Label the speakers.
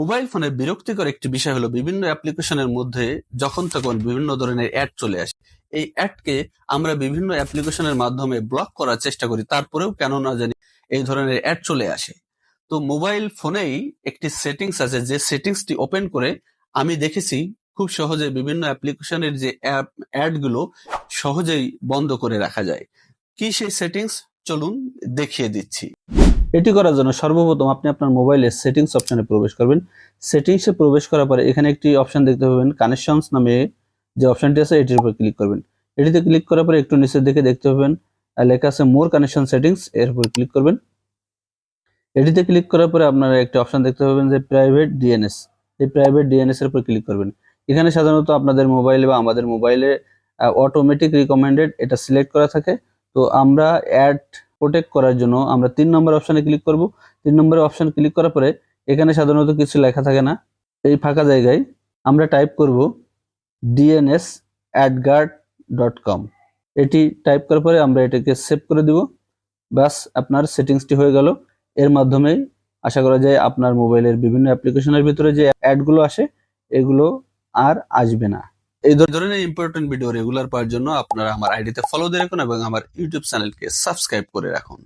Speaker 1: Mobile ফোনের বিরক্তিকর একটি বিষয় হলো বিভিন্ন অ্যাপ্লিকেশনের মধ্যে যখন তখন বিভিন্ন ধরনের অ্যাড চলে আসে। এই অ্যাডকে আমরা বিভিন্ন অ্যাপ্লিকেশনের মাধ্যমে ব্লক করার চেষ্টা করি, তারপরেও কেন না জানি এই ধরনের অ্যাড চলে আসে। তো মোবাইল ফোনেই একটি সেটিংস আছে, যে সেটিংসটি ওপেন করে আমি দেখেছি খুব সহজে বিভিন্ন অ্যাপ্লিকেশনের যে অ্যাপ, অ্যাডগুলো সহজেই বন্ধ করে রাখা যায়। কি সেই সেটিংস? চলুন দেখিয়ে দিচ্ছি। এটি করার জন্য সর্বপ্রথম আপনি আপনার মোবাইলের সেটিংস অপশানে প্রবেশ করবেন। সেটিংসে প্রবেশ করার পরে এখানে একটি অপশন দেখতে পাবেন কানেকশনস নামে যে অপশনটি আছে, এটির উপর ক্লিক করবেন। এটিতে ক্লিক করার পরে একটু নিচের দিকে দেখতে পাবেন লেখা আছে মোর কানেকশন সেটিংস এর উপর ক্লিক করবেন। এটিতে ক্লিক করার পরে আপনারা একটি অপশন দেখতে পাবেন যে প্রাইভেট ডিএনএস এই প্রাইভেট ডিএনএস এর উপর ক্লিক করবেন। এখানে সাধারণত আপনাদের মোবাইলে বা আমাদের মোবাইলে অটোমেটিক রিকমেন্ডেড এটা সিলেক্ট করা থাকে। তো আমরা অ্যাড প্রোটেক্ট করার জন্য আমরা তিন নম্বর অপশনে ক্লিক করব। তিন নম্বরের অপশন ক্লিক করার পরে এখানে সাধারণত কিছু লেখা থাকে না। এই ফাঁকা জায়গায় আমরা টাইপ করব ডিএনএস অ্যাডগার্ড ডট কম এটি টাইপ করার পরে আমরা এটাকে সেভ করে দিব। ব্যাস, আপনার সেটিংসটি হয়ে গেল। এর মাধ্যমেই আশা করা যায় আপনার মোবাইলের বিভিন্ন অ্যাপ্লিকেশনের ভিতরে যে অ্যাডগুলো আসে, এগুলো আর আসবে না। এই ধরনের ইম্পর্টেন্ট ভিডিও রেগুলার পাওয়ার জন্য আপনারা আমার আইডিতে ফলো দিয়ে রাখুন এবং আমার ইউটিউব চ্যানেলকে সাবস্ক্রাইব করে রাখুন।